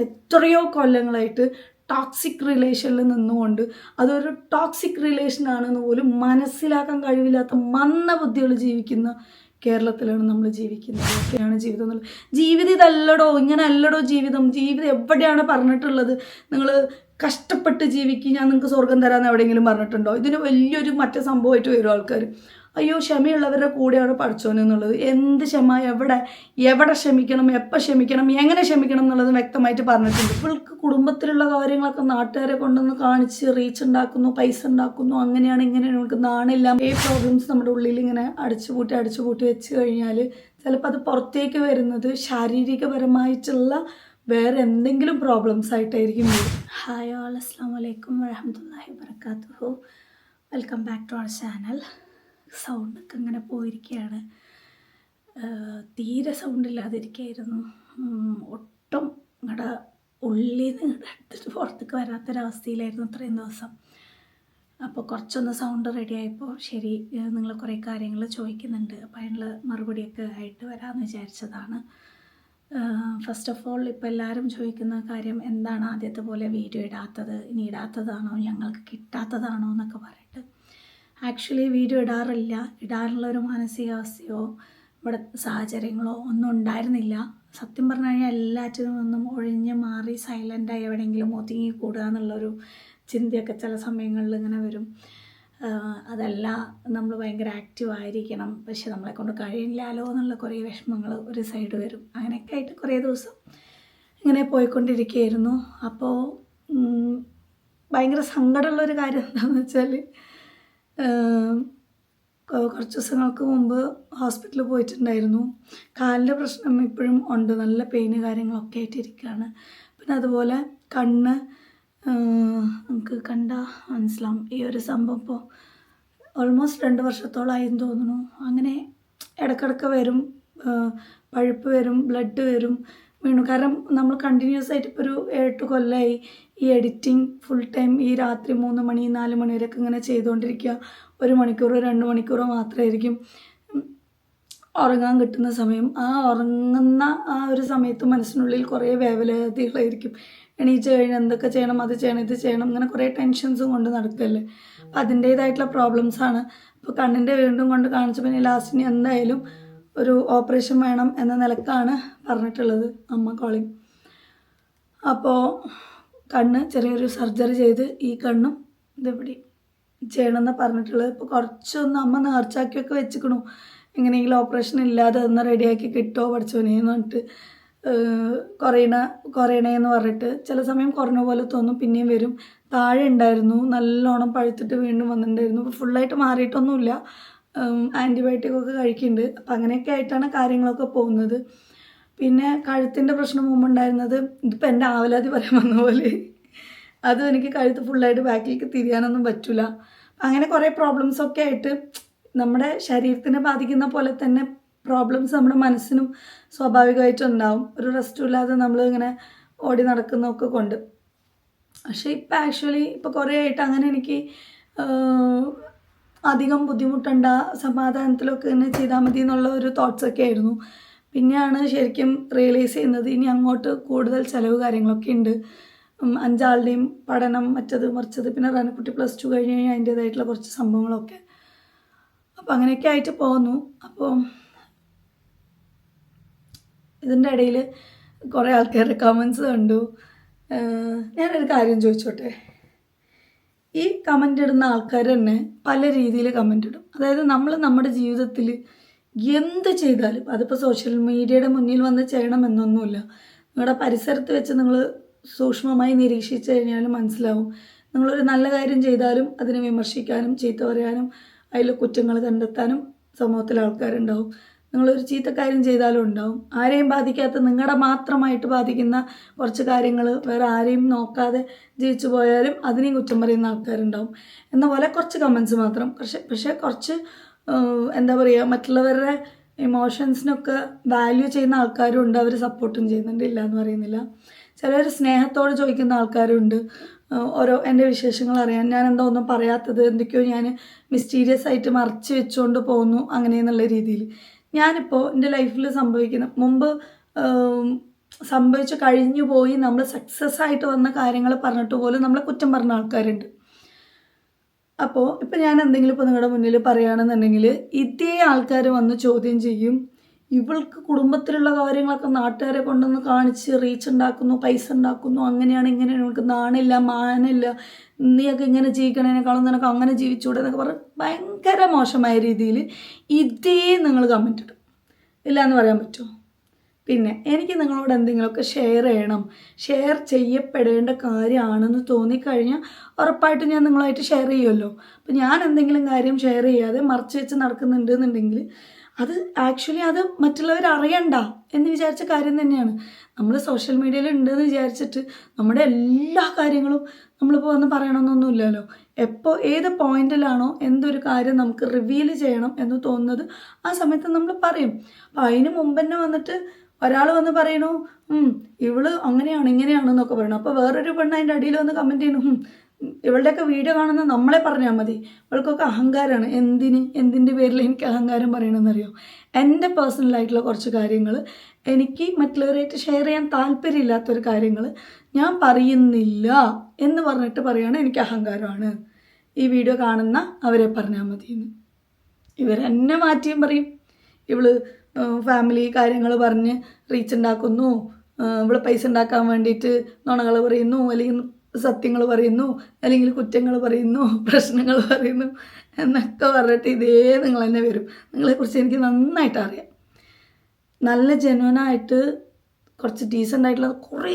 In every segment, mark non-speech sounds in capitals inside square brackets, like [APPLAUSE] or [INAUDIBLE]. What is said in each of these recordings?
എത്രയോ കൊല്ലങ്ങളായിട്ട് ടോക്സിക് റിലേഷനിൽ നിന്നുകൊണ്ട് അതൊരു ടോക്സിക് റിലേഷനാണെന്ന് പോലും മനസ്സിലാക്കാൻ കഴിവില്ലാത്ത മന്ദബുദ്ധികൾ ജീവിക്കുന്ന കേരളത്തിലാണ് നമ്മൾ ജീവിക്കുന്നത്. ഒക്കെയാണ് ജീവിതം എന്നുള്ളത്. ജീവിതം ഇതല്ലടോ ഇങ്ങനെ അല്ലടോ ജീവിതം. ജീവിതം എവിടെയാണ് പറഞ്ഞിട്ടുള്ളത്? നിങ്ങൾ കഷ്ടപ്പെട്ട് ജീവിക്കുക ഞാൻ നിങ്ങൾക്ക് സ്വർഗം തരാമെന്ന് എവിടെയെങ്കിലും പറഞ്ഞിട്ടുണ്ടോ? ഇതിന് വലിയൊരു മറ്റേ സംഭവമായിട്ട് വരും ആൾക്കാർ അയ്യോ ക്ഷമയുള്ളവരുടെ കൂടെയാണ് പഠിച്ചോനെന്നുള്ളത് എന്ത് ക്ഷമ? എവിടെ? എവിടെ ക്ഷമിക്കണം? എപ്പോൾ ക്ഷമിക്കണം? എങ്ങനെ ക്ഷമിക്കണം എന്നുള്ളത് വ്യക്തമായിട്ട് പറഞ്ഞിട്ടുണ്ട്. ഇവൾക്ക് കുടുംബത്തിലുള്ള കാര്യങ്ങളൊക്കെ നാട്ടുകാരെ കൊണ്ടൊന്ന് കാണിച്ച് റീച്ച് ഉണ്ടാക്കുന്നു പൈസ ഉണ്ടാക്കുന്നു അങ്ങനെയാണ് ഇങ്ങനെ നമുക്ക് നാണില്ല. ഈ പ്രോബ്ലംസ് നമ്മുടെ ഉള്ളിൽ ഇങ്ങനെ അടിച്ചുപൂട്ടി അടിച്ചുപൂട്ടി വെച്ച് കഴിഞ്ഞാൽ ചിലപ്പോൾ അത് പുറത്തേക്ക് വരുന്നത് ശാരീരികപരമായിട്ടുള്ള വേറെ എന്തെങ്കിലും പ്രോബ്ലംസ് ആയിട്ടായിരിക്കും ഹായ് ആൾ അസ്സാം വലൈക്കും വരഹമുല്ലാഹി വർക്കാത്തു welcome back to our channel സൗണ്ടൊക്കെ അങ്ങനെ പോയിരിക്കുകയാണ്. തീരെ സൗണ്ട് ഇല്ലാതിരിക്കുകയായിരുന്നു ഒട്ടും ഇങ്ങടെ ഉള്ളിൽ നിന്ന് അടുത്തിട്ട് പുറത്തേക്ക് വരാത്തൊരവസ്ഥയിലായിരുന്നു ഇത്രയും ദിവസം. അപ്പോൾ കുറച്ചൊന്ന് സൗണ്ട് റെഡി ആയപ്പോൾ ശരി നിങ്ങൾ കുറേ കാര്യങ്ങൾ ചോദിക്കുന്നുണ്ട്. അപ്പോൾ അതിനുള്ള മറുപടിയൊക്കെ ആയിട്ട് വരാമെന്ന് വിചാരിച്ചതാണ്. ഫസ്റ്റ് ഓഫ് ഓൾ ഇപ്പോൾ എല്ലാവരും ചോദിക്കുന്ന കാര്യം എന്താണ് ആദ്യത്തെ പോലെ വീഡിയോ ഇടാത്തത്? ഇനി ഇടാത്തതാണോ? ഞങ്ങൾക്ക് കിട്ടാത്തതാണോ എന്നൊക്കെ പറഞ്ഞിട്ട് ആക്ച്വലി വീഡിയോ ഇടാറില്ല. ഇടാനുള്ള ഒരു മാനസികാവസ്ഥയോ ഇവിടെ സാഹചര്യങ്ങളോ ഒന്നും ഉണ്ടായിരുന്നില്ല. സത്യം പറഞ്ഞു കഴിഞ്ഞാൽ എല്ലാറ്റിനും നിന്നും ഒഴിഞ്ഞ് മാറി സൈലന്റായി എവിടെയെങ്കിലും ഒതുങ്ങി കൂടുക എന്നുള്ളൊരു ചിന്തയൊക്കെ ചില സമയങ്ങളിൽ ഇങ്ങനെ വരും. അതല്ല നമ്മൾ ഭയങ്കര ആക്റ്റീവ് ആയിരിക്കണം. പക്ഷെ നമ്മളെ കൊണ്ട് കഴിയില്ലല്ലോ എന്നുള്ള കുറേ വിഷമങ്ങൾ ഒരു സൈഡ് വരും. അങ്ങനെയൊക്കെ ആയിട്ട് കുറേ ദിവസം ഇങ്ങനെ പോയിക്കൊണ്ടിരിക്കുകയായിരുന്നു. അപ്പോൾ ഭയങ്കര സങ്കടമുള്ളൊരു കാര്യം എന്താണെന്ന് വെച്ചാൽ കുറച്ച് ദിവസങ്ങൾക്ക് മുമ്പ് ഹോസ്പിറ്റലിൽ പോയിട്ടുണ്ടായിരുന്നു. കാലിന്റെ പ്രശ്നം ഇപ്പോഴും ഉണ്ട്. നല്ല പെയിന് കാര്യങ്ങളൊക്കെ ആയിട്ടിരിക്കുകയാണ്. പിന്നെ അതുപോലെ കണ്ണ് നമുക്ക് കണ്ടാൽ മനസ്സിലാവും. ഈ ഒരു സംഭവം ഇപ്പോൾ ഓൾമോസ്റ്റ് രണ്ട് വർഷത്തോളമായെന്ന് തോന്നുന്നു. അങ്ങനെ ഇടക്കിടക്ക് വരും. പഴുപ്പ് വരും ബ്ലഡ് വരും. വീണു. കാരണം നമ്മൾ കണ്ടിന്യൂസ് ആയിട്ട് ഇപ്പോൾ ഒരു എട്ട് കൊല്ലമായി ഈ എഡിറ്റിംഗ് ഫുൾ ടൈം ഈ രാത്രി മൂന്ന് മണി നാല് മണി വരെയൊക്കെ ഇങ്ങനെ ചെയ്തുകൊണ്ടിരിക്കുക. ഒരു മണിക്കൂറോ രണ്ട് മണിക്കൂറോ മാത്രമായിരിക്കും ഉറങ്ങാൻ കിട്ടുന്ന സമയം. ആ ഉറങ്ങുന്ന ആ ഒരു സമയത്ത് മനസ്സിനുള്ളിൽ കുറേ വേവലതകളായിരിക്കും. എണീച്ച് കഴിഞ്ഞാൽ എന്തൊക്കെ ചെയ്യണം അത് ചെയ്യണം ഇത് ചെയ്യണം ഇങ്ങനെ കുറേ ടെൻഷൻസും കൊണ്ട് നടക്കല്ലേ. അപ്പം അതിന്റേതായിട്ടുള്ള പ്രോബ്ലംസാണ് അപ്പോൾ കണ്ണിന്റെ വീണ്ടും കൊണ്ട് കാണിച്ചപ്പോൾ ഇനി ലാസ്റ്റിന് എന്തായാലും ഒരു ഓപ്പറേഷൻ വേണം എന്ന നിലക്കാണ് പറഞ്ഞിട്ടുള്ളത് അമ്മ കോളിങ് അപ്പോൾ കണ്ണ് ചെറിയൊരു സർജറി ചെയ്ത് ഈ കണ്ണും ഇതെവിടെ ചെയ്യണമെന്ന് പറഞ്ഞിട്ടുള്ളത്. ഇപ്പോൾ കുറച്ചൊന്ന് അമ്മ നേർച്ചാക്കിയൊക്കെ വെച്ചിക്കണു. എങ്ങനെയെങ്കിലും ഓപ്പറേഷൻ ഇല്ലാതെ ഒന്ന് റെഡിയാക്കി കിട്ടുമോ പഠിച്ചോനേന്ന് പറഞ്ഞിട്ട് കുറയണ കുറയണ എന്ന് പറഞ്ഞിട്ട് ചില സമയം കുറഞ്ഞ പോലെ തോന്നും പിന്നെയും വരും. താഴെ ഉണ്ടായിരുന്നു നല്ലോണം പഴുത്തിട്ട് വീണ്ടും വന്നിട്ടുണ്ടായിരുന്നു. ഇപ്പോൾ ഫുള്ളായിട്ട് മാറിയിട്ടൊന്നുമില്ല. ആന്റിബയോട്ടിക് ഒക്കെ കഴിക്കുന്നുണ്ട്. അപ്പം അങ്ങനെയൊക്കെ ആയിട്ടാണ് കാര്യങ്ങളൊക്കെ പോകുന്നത്. പിന്നെ കഴുത്തിന്റെ പ്രശ്നം മുമ്പ് ഉണ്ടായിരുന്നത് ഇതിപ്പോൾ എന്റെ ആവലാതി പറയാൻ വന്ന പോലെ. അതും എനിക്ക് കഴുത്ത് ഫുള്ളായിട്ട് ബാക്കിലേക്ക് തിരിയാനൊന്നും പറ്റില്ല അങ്ങനെ കുറേ പ്രോബ്ലംസ് ഒക്കെ ആയിട്ട് നമ്മുടെ ശരീരത്തിനെ ബാധിക്കുന്ന പോലെ തന്നെ പ്രോബ്ലംസ് നമ്മുടെ മനസ്സിനും സ്വാഭാവികമായിട്ടുണ്ടാവും. ഒരു റെസ്റ്റും ഇല്ലാതെ നമ്മൾ ഇങ്ങനെ ഓടി നടക്കുന്നതൊക്കെ കൊണ്ട്. പക്ഷേ ഇപ്പം ആക്ച്വലി ഇപ്പോൾ കുറേ ആയിട്ട് അങ്ങനെ എനിക്ക് അധികം ബുദ്ധിമുട്ടണ്ട സമാധാനത്തിലൊക്കെ തന്നെ ചെയ്താൽ മതി എന്നുള്ള ഒരു തോട്ട്സൊക്കെ ആയിരുന്നു. പിന്നെയാണ് ശരിക്കും റിയലൈസ് ചെയ്യുന്നത് ഇനി അങ്ങോട്ട് കൂടുതൽ ചിലവ് കാര്യങ്ങളൊക്കെ ഉണ്ട്. അഞ്ചാളുടെയും പഠനം മറ്റത് മറിച്ചത് പിന്നെ റനക്കുട്ടി പ്ലസ് ടു കഴിഞ്ഞ് കഴിഞ്ഞാൽ അതിന്റേതായിട്ടുള്ള കുറച്ച് സംഭവങ്ങളൊക്കെ. അപ്പോൾ അങ്ങനെയൊക്കെ ആയിട്ട് പോകുന്നു. അപ്പോൾ ഇതിന്റെ ഇടയിൽ കുറേ ആൾക്കാരുടെ കമൻസ് കണ്ടു. ഞാനൊരു കാര്യം ചോദിച്ചോട്ടെ? ഈ കമന്റ് ഇടുന്ന ആൾക്കാർ തന്നെ പല രീതിയിൽ കമന്റ് ഇടും. അതായത് നമ്മൾ നമ്മുടെ ജീവിതത്തിൽ എന്ത് ചെയ്താലും അതിപ്പോൾ സോഷ്യൽ മീഡിയയുടെ മുന്നിൽ വന്ന് ചെയ്യണമെന്നൊന്നുമില്ല. നിങ്ങളുടെ പരിസരത്ത് വെച്ച് നിങ്ങൾ സൂക്ഷ്മമായി നിരീക്ഷിച്ച് കഴിഞ്ഞാൽ മനസ്സിലാവും. നിങ്ങളൊരു നല്ല കാര്യം ചെയ്താലും അതിനെ വിമർശിക്കാനും ചീത്ത പറയാനും അതിൽ കുറ്റങ്ങൾ കണ്ടെത്താനും സമൂഹത്തിൽ ആൾക്കാരുണ്ടാവും. നിങ്ങളൊരു ചീത്ത കാര്യം ചെയ്താലും ഉണ്ടാവും. ആരെയും ബാധിക്കാത്ത നിങ്ങളുടെ മാത്രമായിട്ട് ബാധിക്കുന്ന കുറച്ച് കാര്യങ്ങൾ വേറെ ആരെയും നോക്കാതെ ജീവിച്ചു പോയാലും അതിനെയും കുറ്റം പറയുന്ന ആൾക്കാരുണ്ടാവും. എന്ന പോലെ കുറച്ച് കമൻസ് മാത്രം. പക്ഷെ പക്ഷേ കുറച്ച് എന്താ പറയുക മറ്റുള്ളവരുടെ ഇമോഷൻസിനൊക്കെ വാല്യൂ ചെയ്യുന്ന ആൾക്കാരും ഉണ്ട് അവർ സപ്പോർട്ടും ചെയ്യുന്നുണ്ട് ഇല്ല എന്ന് പറയുന്നില്ല. ചിലർ സ്നേഹത്തോടെ ചോദിക്കുന്ന ആൾക്കാരുണ്ട്. ഓരോ എന്റെ വിശേഷങ്ങൾ അറിയാൻ. ഞാൻ എന്താ ഒന്നും പറയാത്തത്? എന്തൊക്കെയോ ഞാൻ മിസ്റ്റീരിയസ് ആയിട്ട് മറച്ച് വെച്ചുകൊണ്ട് പോകുന്നു അങ്ങനെ എന്നുള്ള രീതിയിൽ. ഞാനിപ്പോൾ എന്റെ ലൈഫിൽ സംഭവിക്കുന്ന മുമ്പ് സംഭവിച്ചു കഴിഞ്ഞു പോയി നമ്മൾ സക്സസ് ആയിട്ട് വന്ന കാര്യങ്ങൾ പറഞ്ഞിട്ട് പോലും നമ്മളെ കുറ്റം പറഞ്ഞ ആൾക്കാരുണ്ട്. അപ്പോൾ ഇപ്പം ഞാൻ എന്തെങ്കിലും ഇപ്പോൾ നിങ്ങളുടെ മുന്നിൽ പറയുകയാണെന്നുണ്ടെങ്കിൽ ഇതേ ആൾക്കാർ വന്ന് ചോദ്യം ചെയ്യും. ഇവൾക്ക് കുടുംബത്തിലുള്ള കാര്യങ്ങളൊക്കെ നാട്ടുകാരെ കൊണ്ടൊന്ന് കാണിച്ച് റീച്ച് ഉണ്ടാക്കുന്നു പൈസ ഉണ്ടാക്കുന്നു അങ്ങനെയാണ് ഇങ്ങനെയാണ് ഇവൾക്ക് നാണില്ല മാനില്ല നീയൊക്കെ ഇങ്ങനെ ജീവിക്കണേനേക്കാളും നിനക്ക് അങ്ങനെ ജീവിച്ചൂടെ എന്നൊക്കെ പറഞ്ഞ് ഭയങ്കര മോശമായ രീതിയിൽ ഇതേ നിങ്ങൾ കമന്റ് ഇടും. ഇല്ല എന്ന് പറയാൻ പറ്റുമോ? പിന്നെ എനിക്ക് നിങ്ങളോട് എന്തെങ്കിലുമൊക്കെ ഷെയർ ചെയ്യണം. ഷെയർ ചെയ്യപ്പെടേണ്ട കാര്യമാണെന്ന് തോന്നിക്കഴിഞ്ഞാൽ ഉറപ്പായിട്ട് ഞാൻ നിങ്ങളായിട്ട് ഷെയർ ചെയ്യുമല്ലോ അപ്പം ഞാൻ എന്തെങ്കിലും കാര്യം ഷെയർ ചെയ്യാതെ മറച്ചു വെച്ച് നടക്കുന്നുണ്ട് എന്നുണ്ടെങ്കിൽ അത് ആക്ച്വലി അത് മറ്റുള്ളവർ അറിയണ്ട എന്ന് വിചാരിച്ച കാര്യം തന്നെയാണ്. നമ്മൾ സോഷ്യൽ മീഡിയയിൽ ഉണ്ടെന്ന് വിചാരിച്ചിട്ട് നമ്മുടെ എല്ലാ കാര്യങ്ങളും നമ്മളിപ്പോൾ വന്ന് പറയണമെന്നൊന്നുമില്ലല്ലോ എപ്പോൾ ഏത് പോയിന്റിലാണോ എന്തൊരു കാര്യം നമുക്ക് റിവീൽ ചെയ്യണം എന്ന് തോന്നുന്നത് ആ സമയത്ത് നമ്മൾ പറയും. അപ്പം അതിന് മുമ്പ് തന്നെ വന്നിട്ട് ഒരാൾ വന്ന് പറയണു "ഉം, ഇവൾ അങ്ങനെയാണ് ഇങ്ങനെയാണ് എന്നൊക്കെ പറയണു. അപ്പോൾ വേറൊരു പെണ്ണ് അതിന്റെ അടിയിൽ വന്ന് കമന്റ് ചെയ്യണു "ഉം, ഇവളുടെയൊക്കെ വീഡിയോ കാണുന്ന നമ്മളെ പറഞ്ഞാൽ മതി. ഇവൾക്കൊക്കെ അഹങ്കാരമാണ് എന്തിന്? എന്തിന്റെ പേരിൽ എനിക്ക് അഹങ്കാരം പറയണമെന്നറിയോ എന്റെ പേഴ്സണലായിട്ടുള്ള കുറച്ച് കാര്യങ്ങൾ എനിക്ക് മറ്റുള്ളവരായിട്ട് ഷെയർ ചെയ്യാൻ താല്പര്യമില്ലാത്തൊരു കാര്യങ്ങൾ ഞാൻ പറയുന്നില്ല എന്ന് പറഞ്ഞിട്ട് പറയുകയാണ് എനിക്ക് അഹങ്കാരമാണ്. ഈ വീഡിയോ കാണുന്ന അവരെ പറഞ്ഞാൽ മതി എന്ന് ഇവരെന്നെ മാറ്റിയും പറയും. ഇവൾ ഫാമിലി കാര്യങ്ങൾ പറഞ്ഞ് റീച്ച് ഉണ്ടാക്കുന്നു ഇവിടെ പൈസ ഉണ്ടാക്കാൻ വേണ്ടിയിട്ട് നുണകൾ പറയുന്നു അല്ലെങ്കിൽ സത്യങ്ങൾ പറയുന്നു അല്ലെങ്കിൽ കുറ്റങ്ങൾ പറയുന്നു [LAUGHS] പ്രശ്നങ്ങൾ പറയുന്നു എന്നൊക്കെ പറഞ്ഞിട്ട് ഇതേ നിങ്ങൾ തന്നെ വരും. നിങ്ങളെക്കുറിച്ച് എനിക്ക് നന്നായിട്ട് അറിയാം. നല്ല ജെന്വനായിട്ട് കുറച്ച് ഡീസന്റ് ആയിട്ടുള്ള കുറേ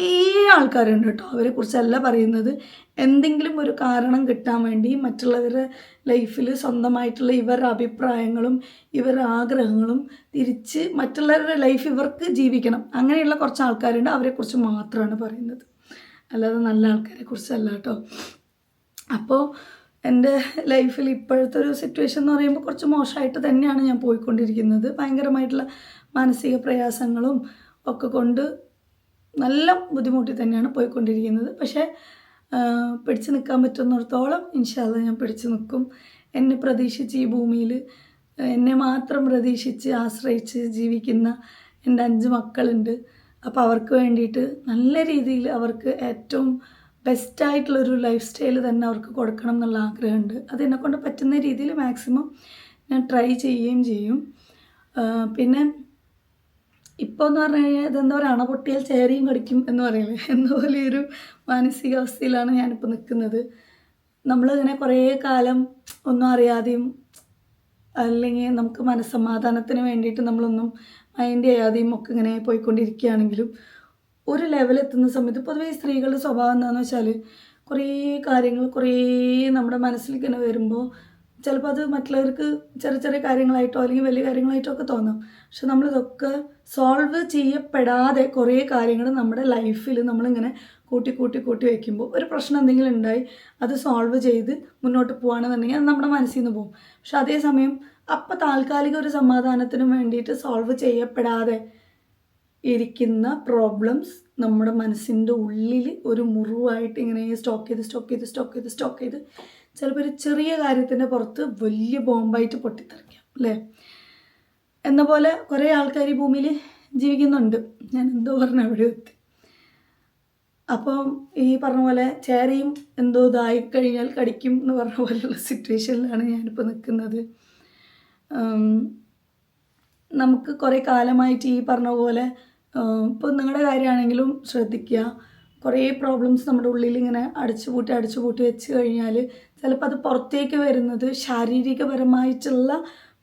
ആൾക്കാരുണ്ട് കേട്ടോ. അവരെ കുറിച്ചല്ല പറയുന്നത്. എന്തെങ്കിലും ഒരു കാരണം കിട്ടാൻ വേണ്ടി മറ്റുള്ളവരുടെ ലൈഫിൽ സ്വന്തമായിട്ടുള്ള ഇവരുടെ അഭിപ്രായങ്ങളും ഇവരുടെ ആഗ്രഹങ്ങളും തിരിച്ച് മറ്റുള്ളവരുടെ ലൈഫ് ഇവർക്ക് ജീവിക്കണം. അങ്ങനെയുള്ള കുറച്ച് ആൾക്കാരുണ്ട്. അവരെക്കുറിച്ച് മാത്രമാണ് പറയുന്നത്. അല്ലാതെ നല്ല ആൾക്കാരെ കുറിച്ചല്ല കേട്ടോ. അപ്പോൾ എന്റെ ലൈഫിൽ ഇപ്പോഴത്തെ ഒരു സിറ്റുവേഷൻ എന്ന് പറയുമ്പോൾ കുറച്ച് മോശമായിട്ട് തന്നെയാണ് ഞാൻ പോയിക്കൊണ്ടിരിക്കുന്നത്. ഭയങ്കരമായിട്ടുള്ള മാനസിക പ്രയാസങ്ങളും ഒക്കെ കൊണ്ട് നല്ല ബുദ്ധിമുട്ടി തന്നെയാണ് പോയിക്കൊണ്ടിരിക്കുന്നത്. പക്ഷേ പിടിച്ചു നിൽക്കാൻ പറ്റുന്നിടത്തോളം ഇൻഷാല്ല ഞാൻ പിടിച്ചു നിൽക്കും. എന്നെ പ്രതീക്ഷിച്ച് ഈ ഭൂമിയിൽ എന്നെ മാത്രം പ്രതീക്ഷിച്ച് ആശ്രയിച്ച് ജീവിക്കുന്ന എന്റെ അഞ്ച് മക്കളുണ്ട്. അപ്പോൾ അവർക്ക് വേണ്ടിയിട്ട് നല്ല രീതിയിൽ അവർക്ക് ഏറ്റവും ബെസ്റ്റായിട്ടുള്ളൊരു ലൈഫ് സ്റ്റൈൽ തന്നെ അവർക്ക് കൊടുക്കണം എന്നുള്ള ആഗ്രഹമുണ്ട്. അത് എന്നെക്കൊണ്ട് പറ്റുന്ന രീതിയിൽ മാക്സിമം ഞാൻ ട്രൈ ചെയ്യുകയും ചെയ്യും. പിന്നെ ഇപ്പോൾ എന്ന് പറഞ്ഞു കഴിഞ്ഞാൽ ഇതെന്താ പറയുക അണ പൊട്ടിയാൽ ചേരയും കടിക്കും എന്ന് പറയില്ലേ [LAUGHS] എന്ന പോലെ ഒരു മാനസികാവസ്ഥയിലാണ് ഞാനിപ്പോൾ നിൽക്കുന്നത് നമ്മളിങ്ങനെ കുറേ കാലം ഒന്നും അറിയാതെയും അല്ലെങ്കിൽ നമുക്ക് മനസ്സമാധാനത്തിന് വേണ്ടിയിട്ട് നമ്മളൊന്നും മൈൻഡ് ചെയ്യാതെയും ഒക്കെ ഇങ്ങനെ പോയിക്കൊണ്ടിരിക്കുകയാണെങ്കിലും ഒരു ലെവലെത്തുന്ന സമയത്ത് പൊതുവേ സ്ത്രീകളുടെ സ്വഭാവം എന്താണെന്ന് വെച്ചാൽ കുറേ കാര്യങ്ങൾ കുറേ നമ്മുടെ മനസ്സിൽ ഇങ്ങനെ വരുമ്പോൾ ചിലപ്പോൾ അത് മറ്റുള്ളവർക്ക് ചെറിയ ചെറിയ കാര്യങ്ങളായിട്ടോ അല്ലെങ്കിൽ വലിയ കാര്യങ്ങളായിട്ടോ ഒക്കെ തോന്നാം. പക്ഷെ നമ്മളിതൊക്കെ സോൾവ് ചെയ്യപ്പെടാതെ കുറേ കാര്യങ്ങൾ നമ്മുടെ ലൈഫിൽ നമ്മളിങ്ങനെ കൂട്ടി കൂട്ടി കൂട്ടി വയ്ക്കുമ്പോൾ ഒരു പ്രശ്നം എന്തെങ്കിലും ഉണ്ടായി അത് സോൾവ് ചെയ്ത് മുന്നോട്ട് പോകുകയാണെന്നുണ്ടെങ്കിൽ അത് നമ്മുടെ മനസ്സിൽ നിന്ന് പോകും പക്ഷെ അതേസമയം അപ്പം താൽക്കാലിക ഒരു സമാധാനത്തിനും വേണ്ടിയിട്ട് സോൾവ് ചെയ്യപ്പെടാതെ ഇരിക്കുന്ന പ്രോബ്ലംസ് നമ്മുടെ മനസ്സിന്റെ ഉള്ളിൽ ഒരു മുറിവായിട്ട് ഇങ്ങനെ സ്റ്റോക്ക് ചെയ്ത് സ്റ്റോക്ക് ചെയ്ത് സ്റ്റോക്ക് ചെയ്ത് സ്റ്റോക്ക് ചെയ്ത് ചിലപ്പോൾ ഒരു ചെറിയ കാര്യത്തിന്റെ പുറത്ത് വലിയ ബോംബായിട്ട് പൊട്ടിത്തെറിക്കാം അല്ലേ? എന്ന പോലെ കുറേ ആൾക്കാർ ഈ ഭൂമിയിൽ ജീവിക്കുന്നുണ്ട്. ഞാൻ എന്തോ പറഞ്ഞ അവിടെ എത്തി. അപ്പം ഈ പറഞ്ഞ പോലെ ചേരയും എന്തോ ഇതായി കഴിഞ്ഞാൽ കടിക്കും എന്ന് പറഞ്ഞ പോലെയുള്ള സിറ്റുവേഷനിലാണ് ഞാനിപ്പോൾ നിൽക്കുന്നത് നമുക്ക് കുറേ കാലമായിട്ട് ഈ പറഞ്ഞ പോലെ ഇപ്പോൾ നിങ്ങളുടെ കാര്യമാണെങ്കിലും ശ്രദ്ധിക്കുക. കുറേ പ്രോബ്ലംസ് നമ്മുടെ ഉള്ളിൽ ഇങ്ങനെ അടിച്ചു പൂട്ടി അടിച്ചു പൂട്ടി വെച്ച് കഴിഞ്ഞാൽ ചിലപ്പോൾ അത് പുറത്തേക്ക് വരുന്നത് ശാരീരികപരമായിട്ടുള്ള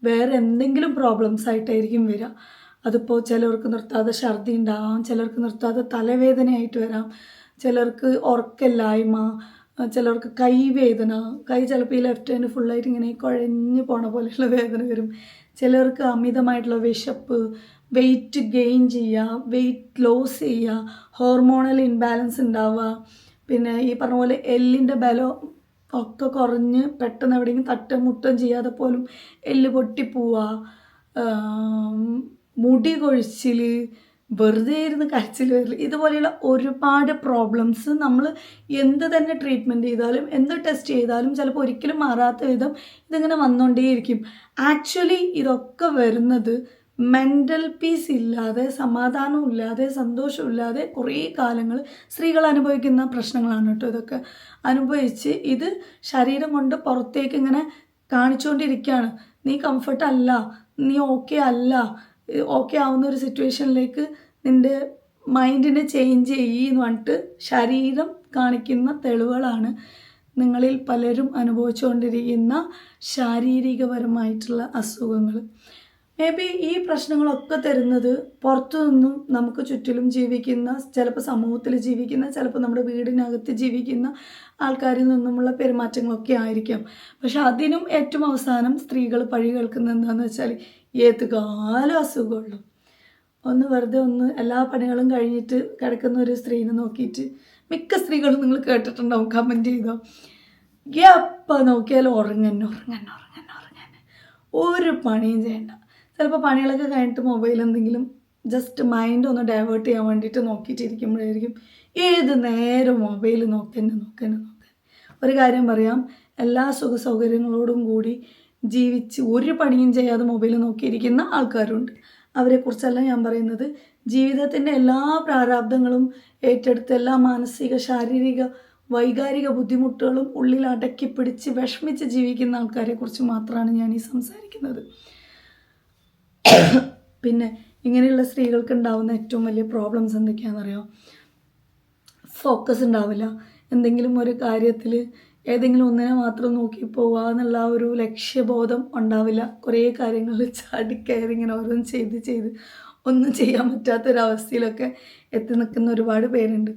വേറെ എന്തെങ്കിലും പ്രോബ്ലംസ് ആയിട്ടായിരിക്കും വരിക. അതിപ്പോൾ ചിലർക്ക് നിർത്താതെ ഛർദി ഉണ്ടാവാം ചിലർക്ക് നിർത്താതെ തലവേദനയായിട്ട് വരാം ചിലർക്ക് ഉറക്കമില്ലായ്മ ചിലർക്ക് കൈ വേദന കൈ ചിലപ്പോൾ ഈ ലെഫ്റ്റ് ഹാൻഡ് ഫുള്ളായിട്ട് ഇങ്ങനെ കുഴഞ്ഞു പോണ പോലെയുള്ള വേദന വരും. ചിലർക്ക് അമിതമായിട്ടുള്ള വിശപ്പ് വെയിറ്റ് ഗെയിൻ ചെയ്യുക വെയിറ്റ് ലോസ് ചെയ്യുക ഹോർമോണൽ ഇൻബാലൻസ് ഉണ്ടാവുക. പിന്നെ ഈ പറഞ്ഞ പോലെ എല്ലിന്റെ ബലം ഒക്കെ കുറഞ്ഞ് പെട്ടെന്ന് എവിടെയെങ്കിലും തട്ടം മുട്ടം ചെയ്യാതെ പോലും എല്ല് പൊട്ടിപ്പോവുക മുടി കൊഴിച്ചിൽ വെറുതെ ഇരുന്ന് കരച്ചിൽ വരില്ല ഇതുപോലെയുള്ള ഒരുപാട് പ്രോബ്ലംസ് നമ്മൾ എന്ത് തന്നെ ട്രീറ്റ്മെന്റ് ചെയ്താലും എന്ത് ടെസ്റ്റ് ചെയ്താലും ചിലപ്പോൾ ഒരിക്കലും മാറാത്ത വിധം ഇതിങ്ങനെ വന്നുകൊണ്ടേയിരിക്കും ആക്ച്വലി ഇതൊക്കെ വരുന്നത് മെന്റൽ പീസ് ഇല്ലാതെ സമാധാനം ഇല്ലാതെ സന്തോഷമില്ലാതെ കുറേ കാലങ്ങൾ സ്ത്രീകൾ അനുഭവിക്കുന്ന പ്രശ്നങ്ങളാണ് കേട്ടോ ഇതൊക്കെ. അനുഭവിച്ച് ഇത് ശരീരം കൊണ്ട് പുറത്തേക്ക് ഇങ്ങനെ കാണിച്ചുകൊണ്ടിരിക്കുകയാണ് നീ കംഫർട്ട് അല്ല നീ ഓക്കെ അല്ല ഓക്കെ ആവുന്ന ഒരു സിറ്റുവേഷനിലേക്ക് നിന്റെ മൈൻഡിനെ ചേഞ്ച് ചെയ്യുന്നു പറഞ്ഞിട്ട് ശരീരം കാണിക്കുന്ന തെളിവുകളാണ് നിങ്ങളിൽ പലരും അനുഭവിച്ചുകൊണ്ടിരിക്കുന്ന ശാരീരികപരമായിട്ടുള്ള അസുഖങ്ങൾ. മേ ബി ഈ പ്രശ്നങ്ങളൊക്കെ തരുന്നത് പുറത്തു നിന്നും നമുക്ക് ചുറ്റിലും ജീവിക്കുന്ന ചിലപ്പോൾ സമൂഹത്തിൽ ജീവിക്കുന്ന ചിലപ്പോൾ നമ്മുടെ വീടിനകത്ത് ജീവിക്കുന്ന ആൾക്കാരിൽ നിന്നുമുള്ള പെരുമാറ്റങ്ങളൊക്കെ ആയിരിക്കാം. പക്ഷെ അതിനും ഏറ്റവും അവസാനം സ്ത്രീകൾ പഴി കേൾക്കുന്നത് എന്താണെന്ന് വെച്ചാൽ ഏത് കാലം അസുഖമുള്ളൂ. ഒന്ന് വെറുതെ ഒന്ന് എല്ലാ പണികളും കഴിഞ്ഞിട്ട് കിടക്കുന്ന ഒരു സ്ത്രീനെ നോക്കിയിട്ട് മിക്ക സ്ത്രീകളും നിങ്ങൾ കേട്ടിട്ടുണ്ടാവും കമന്റ് ചെയ്തോ? ഗ്യാപ്പ നോക്കിയാലും ഉറങ്ങന്നെ ഉറങ്ങന്നെ ഉറങ്ങന്നെ ഉറങ്ങന്നെ. ഒരു പണിയും ചെയ്യണ്ട. ചിലപ്പോൾ പണികളൊക്കെ കഴിഞ്ഞിട്ട് മൊബൈൽ എന്തെങ്കിലും ജസ്റ്റ് മൈൻഡ് ഒന്ന് ഡൈവേർട്ട് ചെയ്യാൻ വേണ്ടിയിട്ട് നോക്കിയിട്ടിരിക്കുമ്പോഴായിരിക്കും ഏത് നേരം മൊബൈൽ നോക്കന്നെ നോക്കന്നെ നോക്കാൻ ഒരു കാര്യം പറയാം എല്ലാ സുഖ സൗകര്യങ്ങളോടും കൂടി ജീവിച്ച് ഒരു പണിയും ചെയ്യാതെ മൊബൈൽ നോക്കിയിരിക്കുന്ന ആൾക്കാരുണ്ട്. അവരെക്കുറിച്ചല്ല ഞാൻ പറയുന്നത്. ജീവിതത്തിന്റെ എല്ലാ പ്രാരാബ്ദങ്ങളും ഏറ്റെടുത്ത് എല്ലാ മാനസിക ശാരീരിക വൈകാരിക ബുദ്ധിമുട്ടുകളും ഉള്ളിൽ അടക്കി പിടിച്ച് വിഷമിച്ച് ജീവിക്കുന്ന ആൾക്കാരെക്കുറിച്ച് മാത്രമാണ് ഞാൻ ഈ സംസാരിക്കുന്നത്. പിന്നെ ഇങ്ങനെയുള്ള സ്ത്രീകൾക്ക് ഉണ്ടാവുന്ന ഏറ്റവും വലിയ പ്രോബ്ലംസ് എന്തൊക്കെയാണെന്നറിയോ? ഫോക്കസ് ഉണ്ടാവില്ല. എന്തെങ്കിലും ഒരു കാര്യത്തിൽ ഏതെങ്കിലും ഒന്നിനെ മാത്രം നോക്കി പോവുക എന്നുള്ള ഒരു ലക്ഷ്യബോധം ഉണ്ടാവില്ല. കുറേ കാര്യങ്ങൾ ചാടിക്കയറി ഇങ്ങനെ ഓരോന്നും ചെയ്ത് ചെയ്ത് ഒന്നും ചെയ്യാൻ പറ്റാത്തൊരവസ്ഥയിലൊക്കെ എത്തി നിൽക്കുന്ന ഒരുപാട് പേരുണ്ട്.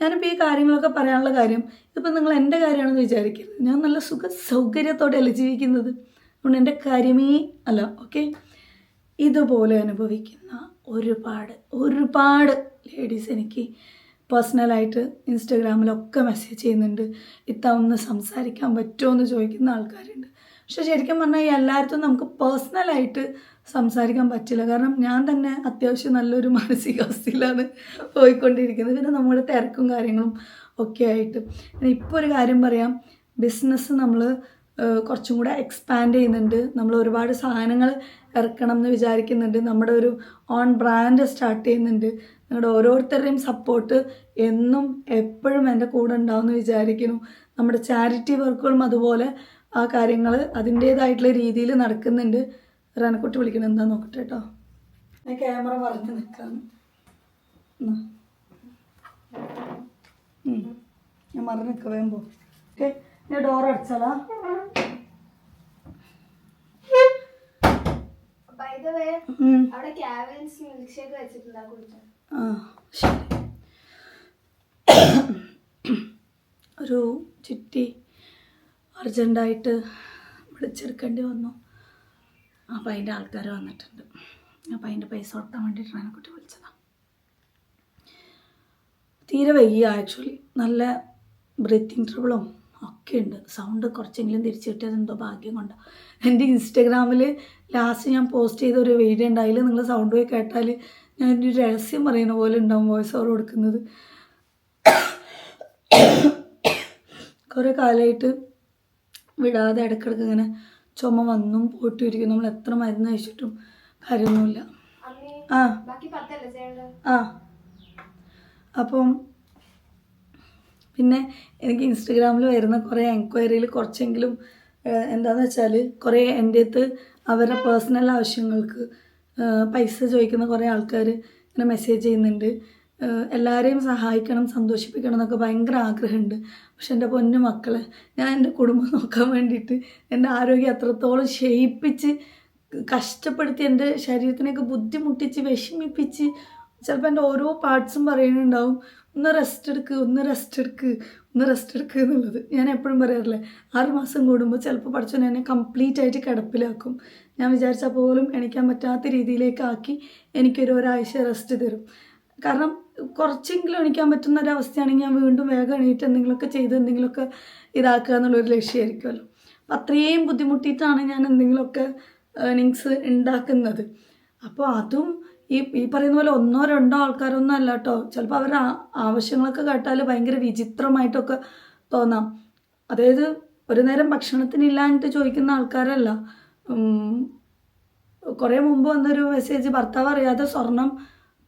ഞാനിപ്പോൾ ഈ കാര്യങ്ങളൊക്കെ പറയാനുള്ള കാര്യം ഇതിപ്പോൾ നിങ്ങൾ എന്റെ കാര്യമാണെന്ന് വിചാരിക്കരുത്. ഞാൻ നല്ല സുഖ സൗകര്യത്തോടെ സൗകര്യത്തോടെയല്ല ജീവിക്കുന്നത്. അതുകൊണ്ട് എന്റെ കാര്യമേ അല്ല ഓക്കെ ഇതുപോലെ അനുഭവിക്കുന്ന ഒരുപാട് ഒരുപാട് ലേഡീസ് എനിക്ക് പേഴ്സണലായിട്ട് ഇൻസ്റ്റഗ്രാമിലൊക്കെ മെസ്സേജ് ചെയ്യുന്നുണ്ട്. ഇത്ത ഒന്ന് സംസാരിക്കാൻ പറ്റുമോ എന്ന് ചോദിക്കുന്ന ആൾക്കാരുണ്ട്. പക്ഷെ ശരിക്കും പറഞ്ഞാൽ എല്ലായിടത്തും നമുക്ക് പേഴ്സണലായിട്ട് സംസാരിക്കാൻ പറ്റില്ല. കാരണം ഞാൻ തന്നെ അത്യാവശ്യം നല്ലൊരു മാനസികാവസ്ഥയിലാണ് പോയിക്കൊണ്ടിരിക്കുന്നത്. പിന്നെ നമ്മുടെ തിരക്കും കാര്യങ്ങളും ഒക്കെ ആയിട്ട്. ഇപ്പോൾ ഒരു കാര്യം പറയാം. ബിസിനസ് നമ്മൾ കുറച്ചും കൂടെ എക്സ്പാൻഡ് ചെയ്യുന്നുണ്ട്. നമ്മൾ ഒരുപാട് സാധനങ്ങൾ ഇറക്കണം എന്ന് വിചാരിക്കുന്നുണ്ട്. നമ്മുടെ ഒരു ഓൺ ബ്രാൻഡ് സ്റ്റാർട്ട് ചെയ്യുന്നുണ്ട്. നിങ്ങളുടെ ഓരോരുത്തരുടെയും സപ്പോർട്ട് എന്നും എപ്പോഴും എന്റെ കൂടെ ഉണ്ടാവുമെന്ന് വിചാരിക്കുന്നു. നമ്മുടെ ചാരിറ്റി വർക്കുകളും അതുപോലെ ആ കാര്യങ്ങൾ അതിന്റേതായിട്ടുള്ള രീതിയിൽ നടക്കുന്നുണ്ട്. റനക്കുട്ടി വിളിക്കണം എന്താ നോക്കട്ടെ കേട്ടോ ഞാൻ ക്യാമറ പറഞ്ഞു നിൽക്കാന്ന് എന്നാ. ഞാൻ മറന്നു നിൽക്കുക വേമ്പോ ഓക്കെ? ഞാൻ ഡോർ അടച്ചാലാ ഒരു ചുറ്റി അർജന്റായിട്ട് വിളിച്ചെടുക്കേണ്ടി വന്നു. അപ്പോൾ അതിന്റെ ആൾക്കാർ വന്നിട്ടുണ്ട്. അപ്പോൾ അതിന്റെ പൈസ കൊടുക്കാൻ വേണ്ടിയിട്ടാണ് കുട്ടി വിളിച്ചതാണ് തീരെ വയ്യ ആക്ച്വലി നല്ല ബ്രീത്തിങ് ട്രബിളും ഒക്കെ ഉണ്ട് സൗണ്ട് കുറച്ചെങ്കിലും തിരിച്ചു കിട്ടിയത് എന്തോ ഭാഗ്യം കൊണ്ട്. എന്റെ ഇൻസ്റ്റഗ്രാമിൽ ലാസ്റ്റ് ഞാൻ പോസ്റ്റ് ചെയ്ത ഒരു വീഡിയോ ഉണ്ട്. അതിൽ നിങ്ങൾ സൗണ്ട് പോയി കേട്ടാൽ ഞാൻ ഒരു രഹസ്യം പറയുന്ന പോലെ ഉണ്ടാവും വോയിസ് ഓവർ കൊടുക്കുന്നത്. കുറേ കാലമായിട്ട് വിടാതെ ഇടയ്ക്കിടയ്ക്ക് ഇങ്ങനെ ചുമ വന്നും പോയിട്ടും ഇരിക്കും നമ്മൾ എത്ര മരുന്ന് കഴിച്ചിട്ടും കാര്യമൊന്നുമില്ല. ആ. ആ. അപ്പം പിന്നെ എനിക്ക് ഇൻസ്റ്റഗ്രാമിൽ വരുന്ന കുറേ എൻക്വയറിയിൽ കുറച്ചെങ്കിലും എന്താണെന്ന് വെച്ചാൽ കുറേ എന്റെ അടുത്ത് അവരുടെ പേഴ്സണൽ ആവശ്യങ്ങൾക്ക് പൈസ ചോദിക്കുന്ന കുറേ ആൾക്കാർ ഇങ്ങനെ മെസ്സേജ് ചെയ്യുന്നുണ്ട്. എല്ലാവരെയും സഹായിക്കണം സന്തോഷിപ്പിക്കണം എന്നൊക്കെ ഭയങ്കര ആഗ്രഹമുണ്ട്. പക്ഷെ എന്റെ പൊന്നു മക്കളെ ഞാൻ എന്റെ കുടുംബം നോക്കാൻ വേണ്ടിയിട്ട് എന്റെ ആരോഗ്യം അത്രത്തോളം ക്ഷയിപ്പിച്ച് കഷ്ടപ്പെടുത്തി എന്റെ ശരീരത്തിനെയൊക്കെ ബുദ്ധിമുട്ടിച്ച് വിഷമിപ്പിച്ച് ചിലപ്പോൾ എന്റെ ഓരോ പാർട്സും പറയുന്നുണ്ടാവും. ഒന്ന് റെസ്റ്റ് എടുക്ക് ഒന്ന് റെസ്റ്റ് എടുക്ക് ഒന്ന് റെസ്റ്റ് എടുക്കുക എന്നുള്ളത്. ഞാൻ എപ്പോഴും പറയാറില്ലേ ആറ് മാസം കൂടുമ്പോൾ ചിലപ്പോൾ പഠിച്ചോൻ എന്നെ കംപ്ലീറ്റ് ആയിട്ട് കിടപ്പിലാക്കും. ഞാൻ വിചാരിച്ചാൽ പോലും എണിക്കാൻ പറ്റാത്ത രീതിയിലേക്കാക്കി എനിക്കൊരു ഒരാഴ്ച റെസ്റ്റ് തരും. കാരണം കുറച്ചെങ്കിലും എണിക്കാൻ പറ്റുന്ന ഒരവസ്ഥയാണെങ്കിൽ ഞാൻ വീണ്ടും വേഗം എണീറ്റ് എന്തെങ്കിലുമൊക്കെ ചെയ്ത് എന്തെങ്കിലുമൊക്കെ ഇതാക്കുക എന്നുള്ളൊരു ലക്ഷ്യമായിരിക്കുമല്ലോ. അപ്പം അത്രയും ബുദ്ധിമുട്ടിയിട്ടാണ് ഞാൻ എന്തെങ്കിലുമൊക്കെ ഏർണിങ്സ് ഉണ്ടാക്കുന്നത്. അപ്പോൾ അതും ഈ ഈ പറയുന്ന പോലെ ഒന്നോ രണ്ടോ ആൾക്കാരൊന്നും അല്ല കേട്ടോ ചിലപ്പോൾ അവരുടെ ആവശ്യങ്ങളൊക്കെ കേട്ടാൽ ഭയങ്കര വിചിത്രമായിട്ടൊക്കെ തോന്നാം. അതായത് ഒരു നേരം ഭക്ഷണത്തിനില്ല എന്നിട്ട് ചോദിക്കുന്ന ആൾക്കാരല്ല. കുറേ മുമ്പ് വന്നൊരു മെസ്സേജ് ഭർത്താവ് അറിയാതെ സ്വർണം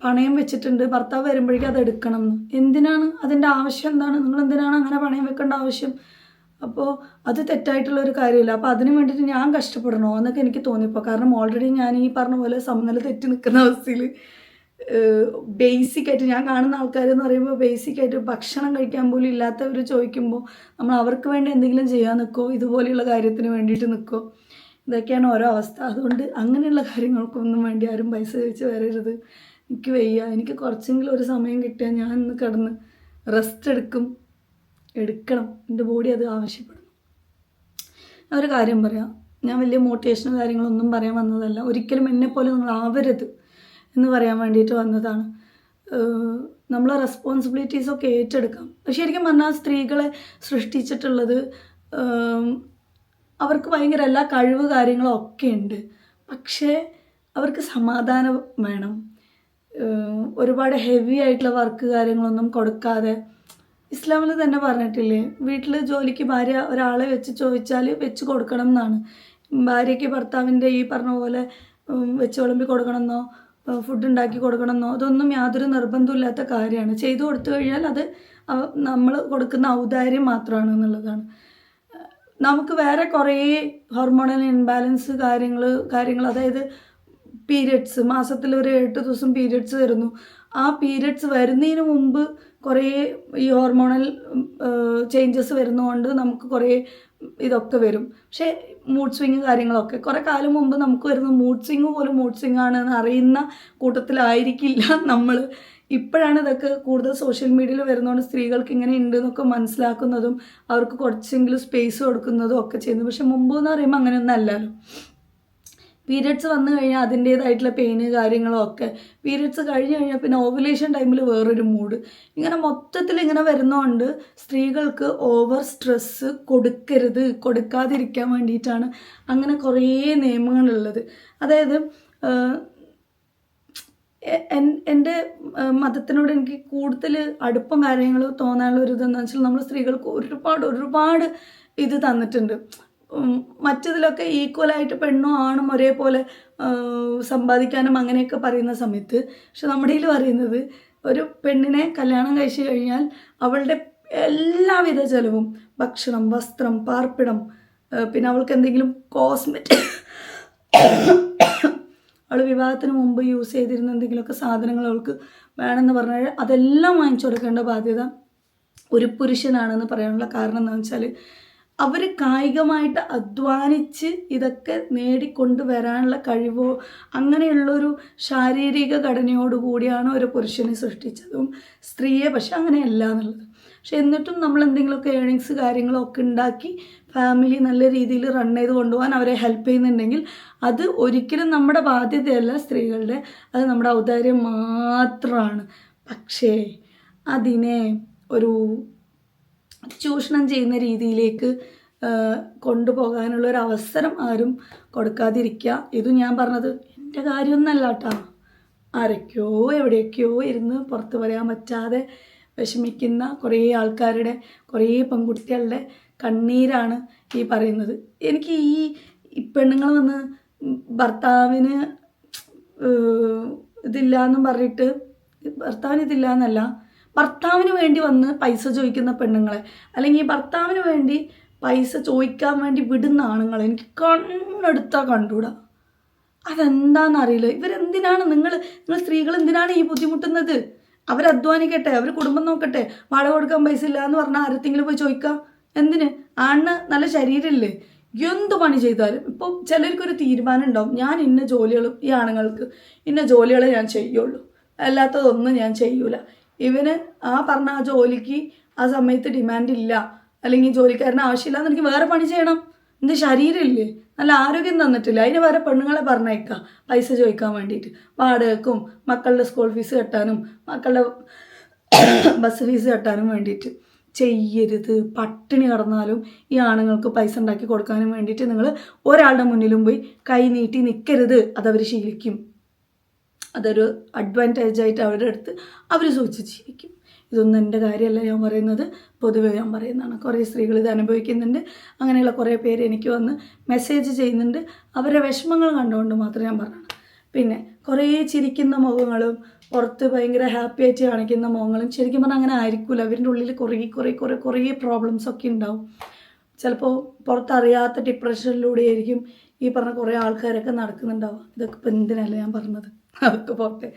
പണയം വെച്ചിട്ടുണ്ട്. ഭർത്താവ് വരുമ്പോഴേക്കും അത് എടുക്കണം എന്ന് എന്തിനാണ്? അതിന്റെ ആവശ്യം എന്താണ്? നിങ്ങൾ എന്തിനാണ് അങ്ങനെ പണയം വെക്കേണ്ട ആവശ്യം? അപ്പോൾ അത് തെറ്റായിട്ടുള്ള ഒരു കാര്യമില്ല. അപ്പോൾ അതിന് വേണ്ടിയിട്ട് ഞാൻ കഷ്ടപ്പെടണോ എന്നൊക്കെ എനിക്ക് തോന്നിപ്പോൾ കാരണം ഓൾറെഡി ഞാൻ ഈ പറഞ്ഞ പോലെ സമനില തെറ്റി നിൽക്കുന്ന അവസ്ഥയിൽ ബേസിക്കായിട്ട് ഞാൻ കാണുന്ന ആൾക്കാർ എന്ന് പറയുമ്പോൾ ബേസിക്കായിട്ട് ഭക്ഷണം കഴിക്കാൻ പോലും ഇല്ലാത്തവർ ചോദിക്കുമ്പോൾ നമ്മൾ അവർക്ക് വേണ്ടി എന്തെങ്കിലും ചെയ്യാൻ നിൽക്കോ? ഇതുപോലെയുള്ള കാര്യത്തിന് വേണ്ടിയിട്ട് നിൽക്കോ? ഇതൊക്കെയാണ് ഓരോ അവസ്ഥ. അതുകൊണ്ട് അങ്ങനെയുള്ള കാര്യങ്ങൾക്കൊന്നും വേണ്ടി ആരും പൈസ ചോദിച്ച് വരരുത്. എനിക്ക് വയ്യ. എനിക്ക് കുറച്ചെങ്കിലും ഒരു സമയം കിട്ടിയാൽ ഞാൻ ഇന്ന് കിടന്ന് റെസ്റ്റ് എടുക്കും. എടുക്കണം. എന്റെ ബോഡി അത് ആവശ്യപ്പെടുന്നു ഞാൻ ഒരു കാര്യം പറയാം. ഞാൻ വലിയ മോട്ടിവേഷനും കാര്യങ്ങളൊന്നും പറയാൻ വന്നതല്ല. ഒരിക്കലും എന്നെപ്പോലെ നിങ്ങൾ ആവരുത് എന്ന് പറയാൻ വേണ്ടിയിട്ട് വന്നതാണ്. നമ്മൾ റെസ്പോൺസിബിലിറ്റീസൊക്കെ ഏറ്റെടുക്കാം. ശരിക്കും പറഞ്ഞാൽ സ്ത്രീകളെ സൃഷ്ടിച്ചിട്ടുള്ളത് അവർക്ക് ഭയങ്കര എല്ലാ കഴിവ് കാര്യങ്ങളും ഒക്കെ ഉണ്ട്. പക്ഷേ അവർക്ക് സമാധാനം വേണം. ഒരുപാട് ഹെവി ആയിട്ടുള്ള വർക്ക് കാര്യങ്ങളൊന്നും കൊടുക്കാതെ ഇസ്ലാമിൽ തന്നെ പറഞ്ഞിട്ടില്ലേ വീട്ടിൽ ജോലിക്ക് ഭാര്യ ഒരാളെ വെച്ച് ചോദിച്ചാൽ വെച്ച് കൊടുക്കണം എന്നാണ്. ഭാര്യയ്ക്ക് ഭർത്താവിന്റെ ഈ പറഞ്ഞ പോലെ വെച്ച് വിളമ്പി കൊടുക്കണമെന്നോ ഫുഡ് ഉണ്ടാക്കി കൊടുക്കണമെന്നോ അതൊന്നും യാതൊരു നിർബന്ധമില്ലാത്ത കാര്യമാണ്. ചെയ്തു കൊടുത്തു കഴിഞ്ഞാൽ അത് നമ്മൾ കൊടുക്കുന്ന ഔദാര്യം മാത്രമാണ് എന്നുള്ളതാണ്. നമുക്ക് വേറെ കുറേ ഹോർമോണൽ ഇൻബാലൻസ് കാര്യങ്ങൾ കാര്യങ്ങൾ അതായത് പീരിയഡ്സ് മാസത്തിൽ ഒരു എട്ട് ദിവസം പീരിയഡ്സ് വരുന്നു. ആ പീരിയഡ്സ് വരുന്നതിന് മുമ്പ് കുറേ ഈ ഹോർമോണൽ ചേഞ്ചസ് വരുന്നതുകൊണ്ട് നമുക്ക് കുറേ ഇതൊക്കെ വരും. പക്ഷേ മൂഡ് സ്വിങ് കാര്യങ്ങളൊക്കെ. കുറേ കാലം മുമ്പ് നമുക്ക് വരുന്ന മൂഡ് സ്വിങ് പോലും മൂഡ് സ്വിങ് എന്ന് അറിയുന്ന കൂട്ടത്തിലായിരിക്കില്ല [LAUGHS] നമ്മൾ ഇപ്പോഴാണ് ഇതൊക്കെ കൂടുതൽ സോഷ്യൽ മീഡിയയിൽ വരുന്നതുകൊണ്ട് സ്ത്രീകൾക്ക് ഇങ്ങനെ ഉണ്ട് എന്നൊക്കെ മനസ്സിലാക്കുന്നതും അവർക്ക് കുറച്ചെങ്കിലും സ്പേസ് കൊടുക്കുന്നതും ഒക്കെ ചെയ്യുന്നത്. പക്ഷെ മുമ്പ് എന്ന് പറയുമ്പോൾ അങ്ങനെയൊന്നും അല്ലല്ലോ. പീരിയഡ്സ് വന്നു കഴിഞ്ഞാൽ അതിന്റേതായിട്ടുള്ള പെയിന് കാര്യങ്ങളൊക്കെ. പീരിയഡ്സ് കഴിഞ്ഞ് കഴിഞ്ഞാൽ പിന്നെ ഓവുലേഷൻ ടൈമിൽ വേറൊരു മൂഡ് ഇങ്ങനെ മൊത്തത്തിൽ ഇങ്ങനെ വരുന്നതുകൊണ്ട് സ്ത്രീകൾക്ക് ഓവർ സ്ട്രെസ്സ് കൊടുക്കരുത് കൊടുക്കാതിരിക്കാൻ വേണ്ടിയിട്ടാണ് അങ്ങനെ കുറേ നിയമങ്ങളുള്ളത്. അതായത് എൻ- എന്റെ മതത്തിനോട് എനിക്ക് കൂടുതൽ അടുപ്പം കാര്യങ്ങൾ തോന്നാനുള്ള ഒരു ഇതെന്ന് വെച്ചാൽ നമ്മൾ സ്ത്രീകൾക്ക് ഒരുപാട് ഒരുപാട് ഇത് തന്നിട്ടുണ്ട്. മറ്റതിലൊക്കെ ഈക്വലായിട്ട് പെണ്ണും ആണും ഒരേപോലെ സമ്പാദിക്കാനും അങ്ങനെയൊക്കെ പറയുന്ന സമയത്ത് പക്ഷെ നമ്മുടെ ഇതിൽ പറയുന്നത് ഒരു പെണ്ണിനെ കല്യാണം കഴിച്ചു കഴിഞ്ഞാൽ അവളുടെ എല്ലാവിധ ചെലവും ഭക്ഷണം വസ്ത്രം പാർപ്പിടം പിന്നെ അവൾക്ക് എന്തെങ്കിലും കോസ്മെറ്റിക് അവൾ വിവാഹത്തിന് മുമ്പ് യൂസ് ചെയ്തിരുന്ന എന്തെങ്കിലുമൊക്കെ സാധനങ്ങൾ അവൾക്ക് വേണമെന്ന് പറഞ്ഞാൽ അതെല്ലാം വാങ്ങിച്ചു കൊടുക്കേണ്ട ബാധ്യത ഒരു പുരുഷനാണെന്ന് പറയാനുള്ള കാരണം എന്താണെന്ന് വെച്ചാൽ അവർ കായികമായിട്ട് അധ്വാനിച്ച് ഇതൊക്കെ നേടിക്കൊണ്ട് വരാനുള്ള കഴിവോ അങ്ങനെയുള്ളൊരു ശാരീരിക ഘടനയോടുകൂടിയാണ് ഒരു പുരുഷനെ സൃഷ്ടിച്ചതും സ്ത്രീയെ പക്ഷെ അങ്ങനെയല്ല എന്നുള്ളത്. പക്ഷെ എന്നിട്ടും നമ്മൾ എന്തെങ്കിലുമൊക്കെ ഏണിങ്സ് കാര്യങ്ങളൊക്കെ ഉണ്ടാക്കി ഫാമിലി നല്ല രീതിയിൽ റൺ ചെയ്ത് കൊണ്ടുപോകാൻ അവരെ ഹെൽപ്പ് ചെയ്യുന്നുണ്ടെങ്കിൽ അത് ഒരിക്കലും നമ്മുടെ ബാധ്യതയല്ല സ്ത്രീകളുടെ അത് നമ്മുടെ ഔദാര്യം മാത്രമാണ് പക്ഷേ അതിനെ ഒരു ചൂഷണം ചെയ്യുന്ന രീതിയിലേക്ക് കൊണ്ടുപോകാനുള്ള ഒരു അവസരം ആരും കൊടുക്കാതിരിക്കുക ഇത് ഞാൻ പറഞ്ഞത് എന്റെ കാര്യമൊന്നല്ല കേട്ടോ ആരൊക്കെയോ എവിടെയൊക്കെയോ ഇരുന്ന് പുറത്ത് പറയാൻ പറ്റാതെ വിഷമിക്കുന്ന കുറേ ആൾക്കാരുടെ കുറേ പെൺകുട്ടികളുടെ കണ്ണീരാണ് ഈ പറയുന്നത്. എനിക്ക് ഈ പെണ്ണുങ്ങൾ വന്ന് ഭർത്താവിന് ഇതില്ല എന്നും പറഞ്ഞിട്ട് ഭർത്താവിന് ഇതില്ല എന്നല്ല ഭർത്താവിന് വേണ്ടി വന്ന് പൈസ ചോദിക്കുന്ന പെണ്ണുങ്ങളെ. അല്ലെങ്കിൽ ഭർത്താവിന് വേണ്ടി പൈസ ചോദിക്കാൻ വേണ്ടി വിടുന്ന ആണുങ്ങളെ എനിക്ക് കണ്ണെടുത്താൽ കണ്ടുകൂടാ അതെന്താണെന്നറിയില്ല ഇവരെന്തിനാണ് നിങ്ങൾ നിങ്ങൾ സ്ത്രീകൾ എന്തിനാണ് ഈ ബുദ്ധിമുട്ടുന്നത്? അവർ അധ്വാനിക്കട്ടെ അവർ കുടുംബം നോക്കട്ടെ വാടക കൊടുക്കാൻ പൈസ ഇല്ല എന്ന് പറഞ്ഞാൽ ആരത്തെങ്കിലും പോയി ചോദിക്കാം? എന്തിന്? ആണിന് നല്ല ശരീരമില്ലേ? എന്ത് പണി ചെയ്താലും ഇപ്പോൾ ചിലർക്കൊരു തീരുമാനം ഉണ്ടാവും. ഞാൻ ഇന്ന ജോലികളും ഈ ആണുങ്ങൾക്ക് ഇന്ന ജോലികളെ ഞാൻ ചെയ്യുള്ളൂ. അല്ലാത്തതൊന്നും ഞാൻ ചെയ്യൂല. ഇവന് ആ പറഞ്ഞ ആ ജോലിക്ക് ആ സമയത്ത് ഡിമാൻഡ് ഇല്ല. അല്ലെങ്കിൽ ജോലിക്കാരന് ആവശ്യമില്ല എന്നെനിക്ക് വേറെ പണി ചെയ്യണം. എന്ത് ശരീരമില്ലേ? നല്ല ആരോഗ്യം തന്നിട്ടില്ല. അതിന് വേറെ പെണ്ണുങ്ങളെ പറഞ്ഞേക്കാം പൈസ ചോദിക്കാൻ വേണ്ടിയിട്ട്. വാടകക്കും മക്കളുടെ സ്കൂൾ ഫീസ് കെട്ടാനും മക്കളുടെ ബസ് ഫീസ് കെട്ടാനും വേണ്ടിയിട്ട്. ചെയ്യരുത്. പട്ടിണി കടന്നാലും ഈ ആണുങ്ങൾക്ക് പൈസ ഉണ്ടാക്കി കൊടുക്കാനും വേണ്ടിയിട്ട് നിങ്ങൾ ഒരാളുടെ മുന്നിലും പോയി കൈ നീട്ടി നിൽക്കരുത് അതവർ ശീലിക്കും. അതൊരു അഡ്വാന്റേജ് ആയിട്ട് അവരുടെ അടുത്ത് അവർ സൂക്ഷിച്ചിരിക്കും. ഇതൊന്നും എന്റെ കാര്യമല്ല ഞാൻ പറയുന്നത്. പൊതുവേ ഞാൻ പറയുന്നതാണ്. കുറേ സ്ത്രീകൾ ഇത് അനുഭവിക്കുന്നുണ്ട്. അങ്ങനെയുള്ള കുറേ പേര് എനിക്ക് വന്ന് മെസ്സേജ് ചെയ്യുന്നുണ്ട്. അവരുടെ വിഷമങ്ങൾ കണ്ടുകൊണ്ട് മാത്രം ഞാൻ പറഞ്ഞു പിന്നെ കുറേ ചിരിക്കുന്ന മുഖങ്ങളും പുറത്ത് ഭയങ്കര ഹാപ്പി ആയിട്ട് കാണിക്കുന്ന മുഖങ്ങളും ശരിക്കും പറഞ്ഞാൽ അങ്ങനെ ആയിരിക്കില്ല അവരുടെ ഉള്ളിൽ കുറേ കുറേ കുറേ കുറേ പ്രോബ്ലംസ് ഒക്കെ ഉണ്ടാവും. ചിലപ്പോൾ പുറത്തറിയാത്ത ഡിപ്രഷനിലൂടെ ആയിരിക്കും ഈ പറഞ്ഞ കുറേ ആൾക്കാരൊക്കെ നടക്കുന്നുണ്ടാവുക. ഇതൊക്കെ ഇപ്പം എന്തിനല്ല ഞാൻ പറഞ്ഞത്. അതൊക്കെ പോട്ടെ.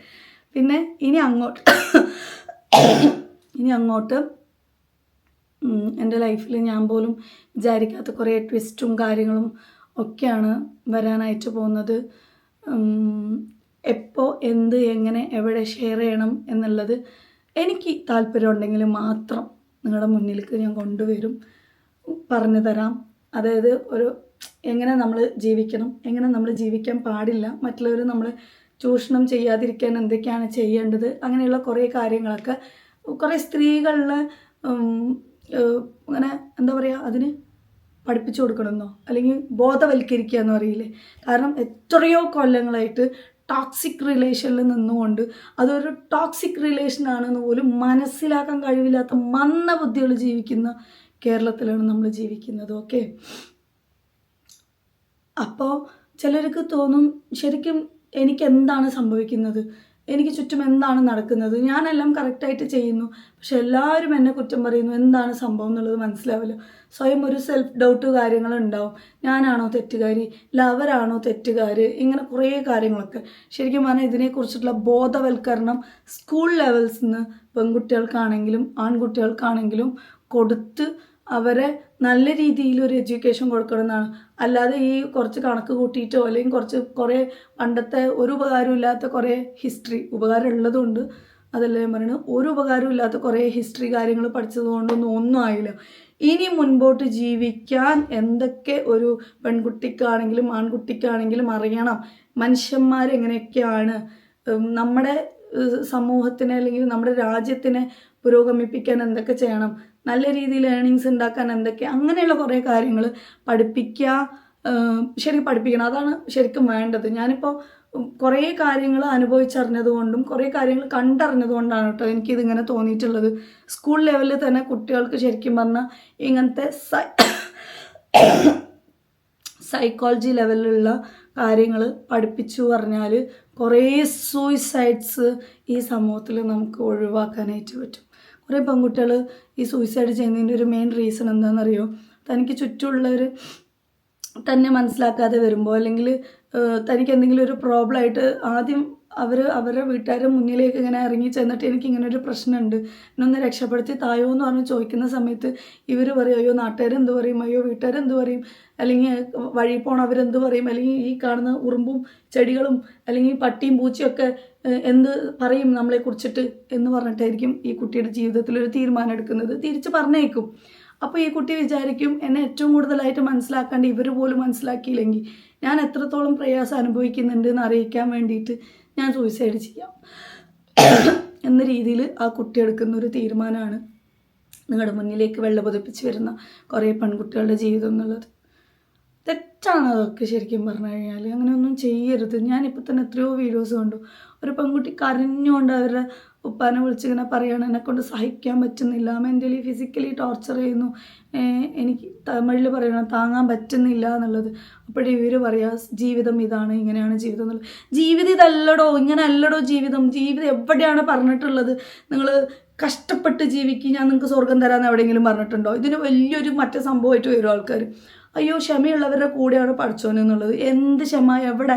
പിന്നെ ഇനി അങ്ങോട്ട് ഇനി അങ്ങോട്ട് എന്റെ ലൈഫിൽ ഞാൻ പോലും വിചാരിക്കാത്ത കുറേ ട്വിസ്റ്റും കാര്യങ്ങളും ഒക്കെയാണ് വരാനായിട്ട് പോകുന്നത്. എപ്പോൾ എന്ത് എങ്ങനെ എവിടെ ഷെയർ ചെയ്യണം എന്നുള്ളത് എനിക്ക് താല്പര്യമുണ്ടെങ്കിൽ മാത്രം നിങ്ങളുടെ മുന്നിലേക്ക് ഞാൻ കൊണ്ടുവരും. പറഞ്ഞു തരാം. അതായത് ഒരു എങ്ങനെ നമ്മൾ ജീവിക്കണം എങ്ങനെ നമ്മൾ ജീവിക്കാൻ പാടില്ല മറ്റുള്ളവർ നമ്മൾ ചൂഷണം ചെയ്യാതിരിക്കാൻ എന്തൊക്കെയാണ് ചെയ്യേണ്ടത്? അങ്ങനെയുള്ള കുറേ കാര്യങ്ങളൊക്കെ കുറേ സ്ത്രീകളിൽ അങ്ങനെ എന്താ പറയുക അതിന് പഠിപ്പിച്ചു കൊടുക്കണമെന്നോ? അല്ലെങ്കിൽ ബോധവൽക്കരിക്കുക എന്ന് പറയില്ലേ? കാരണം എത്രയോ കൊല്ലങ്ങളായിട്ട് ടോക്സിക് റിലേഷനിൽ നിന്നുകൊണ്ട് അതൊരു ടോക്സിക് റിലേഷനാണെന്ന് പോലും മനസ്സിലാക്കാൻ കഴിവില്ലാത്ത മന്ദബുദ്ധികൾ ജീവിക്കുന്ന കേരളത്തിലാണ് നമ്മൾ ജീവിക്കുന്നത്. ഓക്കെ അപ്പോൾ ചിലർക്ക് തോന്നും ശരിക്കും എനിക്ക് എന്താണ് സംഭവിക്കുന്നത്? എനിക്ക് ചുറ്റും എന്താണ് നടക്കുന്നത്? ഞാനെല്ലാം കറക്റ്റായിട്ട് ചെയ്യുന്നു. പക്ഷെ എല്ലാവരും എന്നെ കുറ്റം പറയുന്നു. എന്താണ് സംഭവം എന്നുള്ളത് മനസ്സിലാവില്ല. സ്വയം ഒരു സെൽഫ് ഡൗട്ട് കാര്യങ്ങളുണ്ടാവും. ഞാനാണോ തെറ്റുകാരി? ഇല്ല അവരാണോ തെറ്റുകാർ ഇങ്ങനെ കുറേ കാര്യങ്ങളൊക്കെ. ശരിക്കും പറഞ്ഞാൽ ഇതിനെക്കുറിച്ചിട്ടുള്ള ബോധവൽക്കരണം സ്കൂൾ ലെവൽസിൽ നിന്ന് പെൺകുട്ടികൾക്കാണെങ്കിലും ആൺകുട്ടികൾക്കാണെങ്കിലും കൊടുത്ത് അവരെ നല്ല രീതിയിൽ ഒരു എഡ്യൂക്കേഷൻ കൊടുക്കണമെന്നാണ് അല്ലാതെ ഈ കുറച്ച് കണക്ക് കൂട്ടിയിട്ടോ അല്ലെങ്കിൽ കുറച്ച് കുറേ പണ്ടത്തെ ഒരു ഉപകാരമില്ലാത്ത കുറേ ഹിസ്റ്ററി ഉപകാരം ഉള്ളതുകൊണ്ട് അതല്ല ഞാൻ പറയുന്നത് ഒരു ഉപകാരമില്ലാത്ത കുറേ ഹിസ്റ്ററി കാര്യങ്ങൾ പഠിച്ചത് കൊണ്ടൊന്നും ഒന്നും ആയില്ല. ഇനി മുൻപോട്ട് ജീവിക്കാൻ എന്തൊക്കെ ഒരു പെൺകുട്ടിക്കാണെങ്കിലും ആൺകുട്ടിക്കാണെങ്കിലും അറിയണം. മനുഷ്യന്മാരെങ്ങനെയൊക്കെയാണ്? നമ്മുടെ സമൂഹത്തിനെ അല്ലെങ്കിൽ നമ്മുടെ രാജ്യത്തിനെ പുരോഗമിപ്പിക്കാൻ എന്തൊക്കെ ചെയ്യണം നല്ല രീതിയിൽ ഏണിങ്സ് ഉണ്ടാക്കാൻ എന്തൊക്കെ അങ്ങനെയുള്ള കുറേ കാര്യങ്ങൾ പഠിപ്പിക്കുക ശരി ശരിക്കും പഠിപ്പിക്കണം. അതാണ് ശരിക്കും വേണ്ടത്. ഞാനിപ്പോൾ കുറേ കാര്യങ്ങൾ അനുഭവിച്ചറിഞ്ഞതുകൊണ്ടും കുറേ കാര്യങ്ങൾ കണ്ടറിഞ്ഞതുകൊണ്ടാണ് കേട്ടോ എനിക്കിതിങ്ങനെ തോന്നിയിട്ടുള്ളത്. സ്കൂൾ ലെവലിൽ തന്നെ കുട്ടികൾക്ക് ശരിക്കും പറഞ്ഞാൽ ഇങ്ങനത്തെ സൈ [COUGHS] സൈക്കോളജി ലെവലിലുള്ള കാര്യങ്ങൾ പഠിപ്പിച്ചു പറഞ്ഞാൽ കുറേ സൂയിസൈഡ്സ് ഈ സമൂഹത്തിൽ നമുക്ക് ഒഴിവാക്കാനായിട്ട് പറ്റും. കുറേ പെൺകുട്ടികൾ ഈ സൂയിസൈഡ് ചെയ്യുന്നതിന്റെ ഒരു മെയിൻ റീസൺ എന്താണെന്നറിയോ? തനിക്ക് ചുറ്റുമുള്ളവർ തന്നെ മനസ്സിലാക്കാതെ വരുമ്പോൾ അല്ലെങ്കിൽ തനിക്ക് എന്തെങ്കിലും ഒരു പ്രോബ്ലം ആയിട്ട് ആദ്യം അവർ അവരുടെ വീട്ടുകാരുടെ മുന്നിലേക്ക് ഇങ്ങനെ ഇറങ്ങി ചെന്നിട്ട് എനിക്ക് ഇങ്ങനെ ഒരു പ്രശ്നമുണ്ട്. എന്നൊന്ന് രക്ഷപ്പെടുത്തി തായോ എന്ന് പറഞ്ഞ് ചോദിക്കുന്ന സമയത്ത് ഇവർ പറയും അയ്യോ നാട്ടുകാരെന്ത് പറയും? അയ്യോ വീട്ടുകാരെന്ത് പറയും? അല്ലെങ്കിൽ വഴി പോണവരെന്ത് പറയും? അല്ലെങ്കിൽ ഈ കാണുന്ന ഉറുമ്പും ചെടികളും അല്ലെങ്കിൽ പട്ടിയും പൂച്ചയൊക്കെ എന്ത് പറയും നമ്മളെ കുറിച്ചിട്ട്? എന്ന് പറഞ്ഞിട്ടായിരിക്കും ഈ കുട്ടിയുടെ ജീവിതത്തിൽ ഒരു തീരുമാനം എടുക്കുന്നത്. തിരിച്ച് പറഞ്ഞേക്കും. അപ്പോൾ ഈ കുട്ടി വിചാരിക്കും എന്നെ ഏറ്റവും കൂടുതലായിട്ട് മനസ്സിലാക്കാണ്ട് ഇവർ പോലും മനസ്സിലാക്കിയില്ലെങ്കിൽ ഞാൻ എത്രത്തോളം പ്രയാസം അനുഭവിക്കുന്നുണ്ട് എന്ന് അറിയിക്കാൻ വേണ്ടിയിട്ട് ഞാൻ സൂയിസൈഡ് ചെയ്യാം. എന്ന രീതിയിൽ ആ കുട്ടി എടുക്കുന്ന ഒരു തീരുമാനമാണ് നിങ്ങളുടെ മുന്നിലേക്ക് വെള്ളം വെള്ളപൊതിപ്പിച്ച് വരുന്ന കുറേ പെൺകുട്ടികളുടെ ജീവിതം എന്നുള്ളത്. തെറ്റാണ് അതൊക്കെ ശരിക്കും പറഞ്ഞു കഴിഞ്ഞാൽ അങ്ങനെയൊന്നും ചെയ്യരുത്. ഞാനിപ്പോൾ തന്നെ എത്രയോ വീഡിയോസ് കണ്ടു. ഒരു പെൺകുട്ടി കരഞ്ഞുകൊണ്ട് അവരുടെ ഉപ്പാനെ വിളിച്ചിങ്ങനെ പറയുകയാണ് എന്നെ കൊണ്ട് സഹിക്കാൻ പറ്റുന്നില്ല. മെന്റലി ഫിസിക്കലി ടോർച്ചർ ചെയ്യുന്നു. എനിക്ക് തമിഴിൽ പറയണം താങ്ങാൻ പറ്റുന്നില്ല എന്നുള്ളത്. അപ്പോഴേ ഇവർ പറയാ ജീവിതം ഇതാണ് ഇങ്ങനെയാണ് ജീവിതം എന്നുള്ളത്. ജീവിതം ഇതല്ലടോ ഇങ്ങനെ അല്ലടോ ജീവിതം. ജീവിതം എവിടെയാണ് പറഞ്ഞിട്ടുള്ളത്? നിങ്ങൾ കഷ്ടപ്പെട്ട് ജീവിക്കുക ഞാൻ നിങ്ങൾക്ക് സ്വർഗം തരാമെന്ന് എവിടെയെങ്കിലും പറഞ്ഞിട്ടുണ്ടോ? ഇതിന് വലിയൊരു മറ്റേ സംഭവമായിട്ട് വരും ആൾക്കാർ അയ്യോ ക്ഷമയുള്ളവരുടെ കൂടെയാണ് പഠിച്ചോൻ എന്നുള്ളത്. എന്ത് ക്ഷമ? എവിടെ?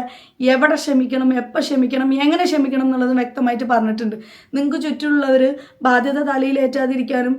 എവിടെ ക്ഷമിക്കണം? എപ്പോൾ ക്ഷമിക്കണം? എങ്ങനെ ക്ഷമിക്കണം എന്നുള്ളത് വ്യക്തമായിട്ട് പറഞ്ഞിട്ടുണ്ട്. നിങ്ങൾക്ക് ചുറ്റുമുള്ളവർ ബാധ്യത തലയിലേറ്റാതിരിക്കാനും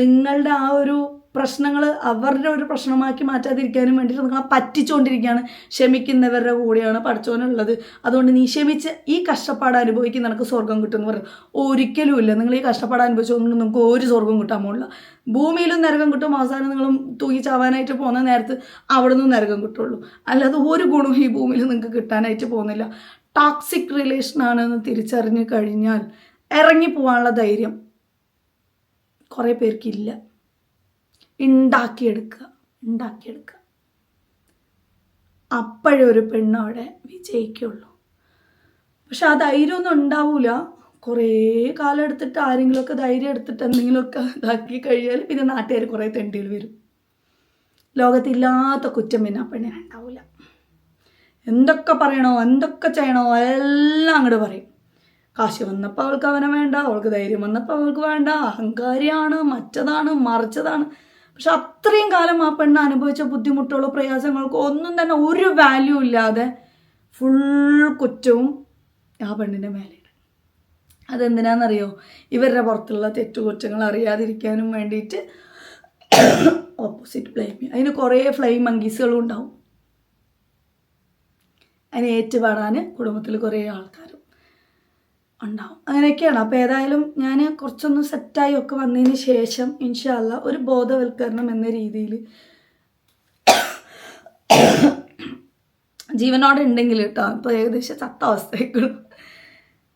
നിങ്ങളുടെ ആ ഒരു പ്രശ്നങ്ങൾ അവരുടെ ഒരു പ്രശ്നമാക്കി മാറ്റാതിരിക്കാനും വേണ്ടിയിട്ട് നിങ്ങളെ പറ്റിച്ചുകൊണ്ടിരിക്കുകയാണ് ക്ഷമിക്കുന്നവരുടെ കൂടെയാണ് പഠിച്ചോനുള്ളത്. അതുകൊണ്ട് നീ ക്ഷമിച്ച് ഈ കഷ്ടപ്പാട് അനുഭവിക്കുന്ന നിനക്ക് സ്വർഗം കിട്ടുമെന്ന് പറയും ഒരിക്കലും ഇല്ല നിങ്ങൾ ഈ കഷ്ടപ്പാട് അനുഭവിച്ചുകൊണ്ട് നിങ്ങൾക്ക് ഒരു സ്വർഗം കിട്ടാൻ പോകില്ല ഭൂമിയിലും നരകം കിട്ടും. അവസാനം നിങ്ങൾ തൂങ്ങി ചാവാനായിട്ട് പോകുന്ന നേരത്ത് അവിടെ നിന്നും നരകം കിട്ടുള്ളൂ. അല്ലാതെ ഒരു ഗുണവും ഈ ഭൂമിയിൽ നിങ്ങൾക്ക് കിട്ടാനായിട്ട് പോകുന്നില്ല. ടോക്സിക് റിലേഷൻ ആണെന്ന് തിരിച്ചറിഞ്ഞു കഴിഞ്ഞാൽ ഇറങ്ങി പോകാനുള്ള ധൈര്യം കുറേ പേർക്കില്ല ഉണ്ടാക്കിയെടുക്കുക ഉണ്ടാക്കിയെടുക്കുക. അപ്പോഴേ ഒരു വിജയിക്കുള്ളൂ. പക്ഷെ ആ ധൈര്യമൊന്നും ഉണ്ടാവില്ല കുറേ കാലം എടുത്തിട്ട് ആരെങ്കിലുമൊക്കെ ധൈര്യം എടുത്തിട്ട് എന്തെങ്കിലുമൊക്കെ ഇതാക്കി കഴിഞ്ഞാൽ പിന്നെ നാട്ടുകാർ കുറേ തെണ്ടികൾ വരും. ലോകത്തില്ലാത്ത കുറ്റം പിന്നെ ആ പെണ്ണിന് ഉണ്ടാവില്ല എന്തൊക്കെ പറയണോ എന്തൊക്കെ ചെയ്യണോ എല്ലാം അങ്ങോട്ട് പറയും. കാശ് വന്നപ്പോൾ അവൾക്ക് അവനെ വേണ്ട അവൾക്ക് ധൈര്യം വന്നപ്പോൾ അവൾക്ക് വേണ്ട അഹങ്കാരിയാണ് മറ്റതാണ് മറിച്ചതാണ്. പക്ഷെ അത്രയും കാലം ആ പെണ്ണ് അനുഭവിച്ച ബുദ്ധിമുട്ടുകളോ പ്രയാസങ്ങൾക്കോ ഒന്നും തന്നെ ഒരു വാല്യൂ ഇല്ലാതെ ഫുൾ കുറ്റവും ആ പെണ്ണിന്റെ മേലെയാണ് അതെന്തിനാണെന്നറിയോ ഇവരുടെ പുറത്തുള്ള തെറ്റുകുറ്റങ്ങൾ അറിയാതിരിക്കാനും വേണ്ടിയിട്ട് ഓപ്പോസിറ്റ് ഫ്ലെയിം അതിന് കുറേ ഫ്ലെയിം മങ്കീസുകളും ഉണ്ടാവും. അതിന് ഏറ്റുപാടാൻ കുടുംബത്തിൽ കുറേ ആൾക്കാരും ഉണ്ടാവും. അങ്ങനെയൊക്കെയാണ്. അപ്പോൾ ഏതായാലും ഞാൻ കുറച്ചൊന്ന് സെറ്റായി ഒക്കെ വന്നതിന് ശേഷം ഇൻഷാല്ല ഒരു ബോധവൽക്കരണം എന്ന രീതിയിൽ ജീവനോടെ ഉണ്ടെങ്കിൽ കേട്ടോ. ഇപ്പോൾ ഏകദേശം ചത്ത അവസ്ഥയ്ക്കുള്ളൂ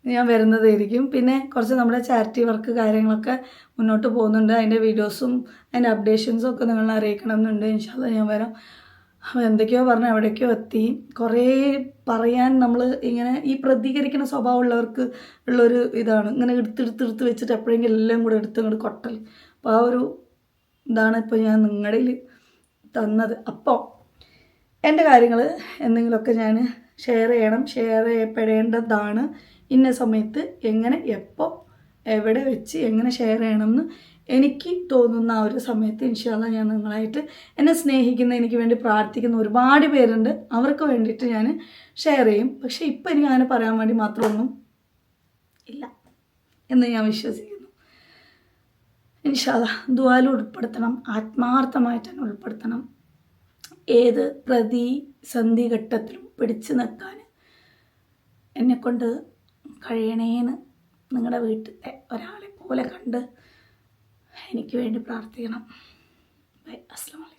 ഞാൻ വരുന്നതായിരിക്കും. പിന്നെ കുറച്ച് നമ്മുടെ ചാരിറ്റി വർക്ക് കാര്യങ്ങളൊക്കെ മുന്നോട്ട് പോകുന്നുണ്ട്. അതിന്റെ വീഡിയോസും അതിന്റെ അപ്ഡേഷൻസും ഒക്കെ നിങ്ങൾ അറിയിക്കണം എന്നുണ്ട് ഇൻഷാല്ല ഞാൻ വരാം. അപ്പോൾ എന്തൊക്കെയോ പറഞ്ഞ് എവിടേക്കോ എത്തി. കുറേ പറയാൻ നമ്മൾ ഇങ്ങനെ ഈ പ്രതികരിക്കുന്ന സ്വഭാവമുള്ളവർക്ക് ഉള്ളൊരു ഇതാണ്. ഇങ്ങനെ എടുത്തെടുത്ത് എടുത്ത് വെച്ചിട്ട് എപ്പോഴെങ്കിലും എല്ലാം കൂടെ എടുത്ത് ഇങ്ങോട്ട് കൊട്ടൽ അപ്പോൾ ആ ഒരു ഇതാണ് ഇപ്പോൾ ഞാൻ നിങ്ങളിൽ തന്നത്. അപ്പോൾ എന്റെ കാര്യങ്ങൾ എന്തെങ്കിലുമൊക്കെ ഞാൻ ഷെയർ ചെയ്യണം. ഷെയർ ചെയ്യപ്പെടേണ്ടതാണ്. ഇന്ന സമയത്ത് എങ്ങനെ എപ്പോൾ എവിടെ വെച്ച് എങ്ങനെ ഷെയർ ചെയ്യണമെന്ന് എനിക്ക് തോന്നുന്ന ആ ഒരു സമയത്ത് ഇൻഷാല്ല ഞാൻ നിങ്ങളായിട്ട് എന്നെ സ്നേഹിക്കുന്ന എനിക്ക് വേണ്ടി പ്രാർത്ഥിക്കുന്ന ഒരുപാട് പേരുണ്ട്. അവർക്ക് വേണ്ടിയിട്ട് ഞാൻ ഷെയർ ചെയ്യും. പക്ഷേ ഇപ്പം എനിക്ക് അങ്ങനെ പറയാൻ വേണ്ടി മാത്രമൊന്നും ഇല്ല എന്ന് ഞാൻ വിശ്വസിക്കുന്നു. ഇൻഷാല്ല ദുവാലും ഉൾപ്പെടുത്തണം ആത്മാർത്ഥമായിട്ട് തന്നെ ഉൾപ്പെടുത്തണം. ഏത് പ്രതിസന്ധി ഘട്ടത്തിലും പിടിച്ചു നിൽക്കാൻ എന്നെക്കൊണ്ട് കഴിയണേന്ന് നിങ്ങളുടെ വീട്ടിലെ ഒരാളെ പോലെ കണ്ട് എനിക്ക് വേണ്ടി പ്രാർത്ഥിക്കണം. ബൈ. അസ്ലാം